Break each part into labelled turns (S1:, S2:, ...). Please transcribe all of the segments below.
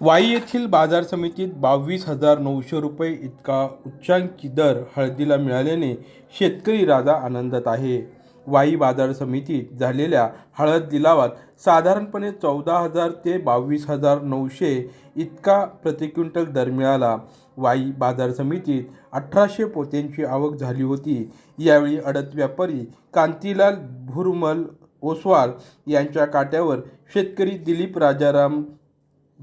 S1: वाई येथील बाजार समितीत बावीस हजार नऊशे रुपये इतका उच्चांकी दर हळदीला मिळाल्याने शेतकरी राजा आनंदात आहे. वाई बाजार समितीत झालेल्या हळद लिलावात साधारणपणे चौदा हजार ते बावीस हजार नऊशे इतका प्रति क्विंटल दर मिळाला. वाई बाजार समितीत अठराशे पोत्यांची आवक झाली होती. यावेळी अडत व्यापारी कांतीलाल भुरमल ओसवाल यांच्या काट्यावर शेतकरी दिलीप राजाराम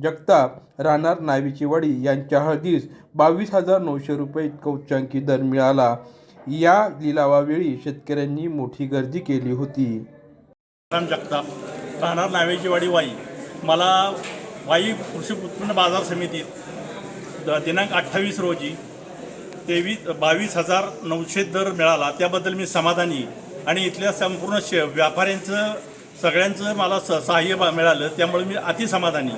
S1: जगताप राहणार नावीचीवाडी यांच्या हळदीस बावीस हजार नऊशे रुपये इतका उच्चांकी दर मिळाला. या लिलावावेळी शेतकऱ्यांनी मोठी गर्दी केली होती.
S2: राम जगताप राहणार नावेची वाडी वाई. मला वाई कृषी उत्पन्न बाजार समितीत द- दिनांक अठ्ठावीस रोजी तेवीस बावीस हजार नऊशे दर मिळाला. त्याबद्दल मी समाधानी आणि इथल्या संपूर्ण श व्यापाऱ्यांचं सगळ्यांचं मला स सहाय्य बा- मिळालं. त्यामुळे मी अतिसमाधानी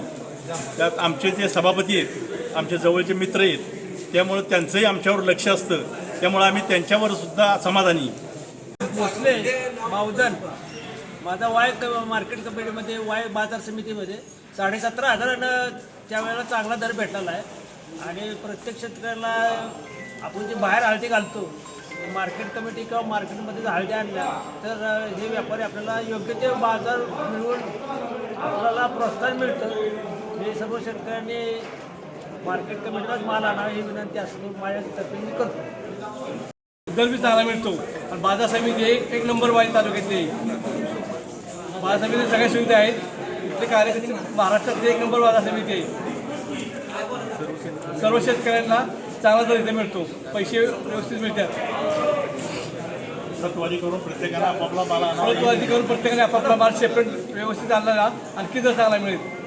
S2: त्यात आमचे जे सभापती आहेत आमचे जवळचे मित्र आहेत त्यामुळं त्यांचंही आमच्यावर लक्ष असतं. त्यामुळे आम्ही त्यांच्यावर सुद्धा समाधानी.
S3: भोसले मावदन माझा वाय क- मार्केट कमिटीमध्ये वाय बाजार समितीमध्ये साडेसतरा हजारानं त्यावेळेला चांगला दर भेटलेला आहे. आणि प्रत्येक शेतकऱ्याला आपण जे बाहेर हळदी घालतो मार्केट कमिटी किंवा मार्केटमध्ये जर हळदी आणल्या तर हे व्यापारी आपल्याला योग्य ते बाजार मिळवून आपल्याला प्रोत्साहन मिळतं. हे सर्व शेतकऱ्यांनी मार्केट कमिटीलाच माल आणावा ही विनंती असतो माझ्यातर्फे मी करतो.
S4: दर बी चांगला मिळतो. आणि बाजार समिती एक एक नंबर वाई तालुक्यातली बाजार समिती सगळ्या सुविधा आहेत. इथले कार्यकर्ते महाराष्ट्रातली एक नंबर बाजार समिती आहे. सर्व शेतकऱ्यांना चांगला दर इथे मिळतो. पैसे व्यवस्थित मिळतात.
S2: खतवादी करून प्रत्येकाला आपापला माल
S4: खतवादी करून प्रत्येकाने आपापला माल सेपरेट व्यवस्थित आणला ना आणखी दर चांगला मिळेल.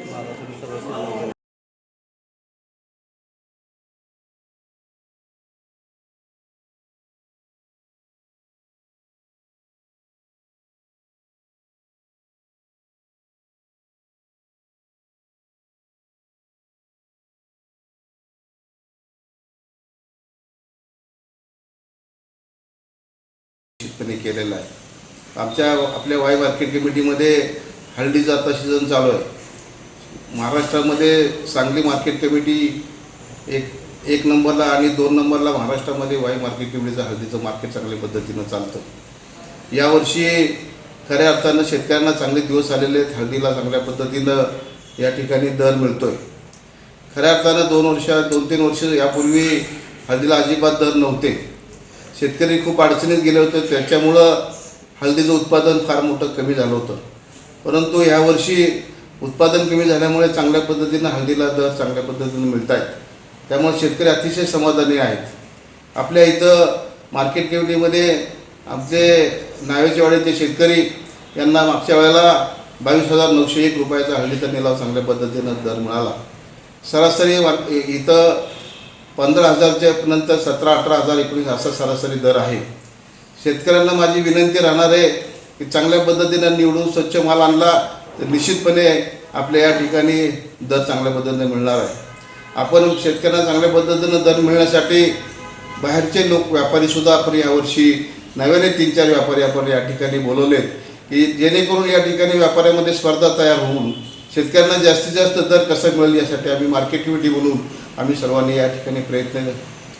S5: त्यांनी केलेला आहे. आमच्या आपल्या वाई मार्केट कमिटीमध्ये हळदीचा आता सीझन चालू आहे. महाराष्ट्रामध्ये सांगली मार्केट कमिटी एक एक नंबरला आणि दोन नंबरला महाराष्ट्रामध्ये वाई मार्केट कमिटीचं हळदीचं मार्केट चांगल्या पद्धतीनं चालतं. यावर्षी खऱ्या अर्थानं शेतकऱ्यांना चांगले दिवस आलेले आहेत. हळदीला चांगल्या पद्धतीनं या ठिकाणी दर मिळतो आहे खऱ्या अर्थानं दोन वर्ष दोन तीन वर्ष यापूर्वी हळदीला अजिबात दर नव्हते. शेतकरी खूप अडचणीत गेले होते. त्याच्यामुळं हळदीचं उत्पादन फार मोठं कमी झालं होतं. परंतु ह्यावर्षी उत्पादन कमी झाल्यामुळे चांगल्या पद्धतीनं हळदीला दर चांगल्या पद्धतीनं मिळत आहेत त्यामुळे शेतकरी अतिशय समाधानी आहेत. आपल्या इथं मार्केट कमिटीमध्ये आमचे नावेचेवाडीचे शेतकरी यांना मागच्या वेळेला बावीस हजार नऊशे एक रुपयाचा हळदीचा निलाव चांगल्या पद्धतीनं दर मिळाला. सरासरी मार्क इथं पंधरा हजारच्या नंतर सतरा अठरा हजार एकोणीस असा सरासरी दर आहे. शेतकऱ्यांना माझी विनंती राहणार आहे की चांगल्या पद्धतीनं निवडून स्वच्छ माल आणला तर निश्चितपणे आपल्या या ठिकाणी दर चांगल्या पद्धतीने मिळणार आहे. आपण शेतकऱ्यांना चांगल्या पद्धतीनं दर मिळण्यासाठी बाहेरचे लोक व्यापारीसुद्धा आपण यावर्षी नव्याने तीन चार व्यापारी आपण या ठिकाणी बोलवलेत की जेणेकरून या ठिकाणी व्यापाऱ्यामध्ये स्पर्धा तयार होऊन शेतकऱ्यांना जास्तीत जास्त दर कसा मिळेल यासाठी आम्ही मार्केट कमिटी बोलून आम्ही सर्वांनी या ठिकाणी प्रयत्न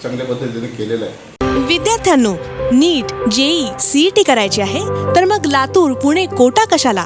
S5: चांगल्या पद्धतीने केलेला आहे.
S6: विद्यार्थ्यांनो नीट जेई सीईटी करायची आहे तर मग लातूर पुणे कोटा कशाला?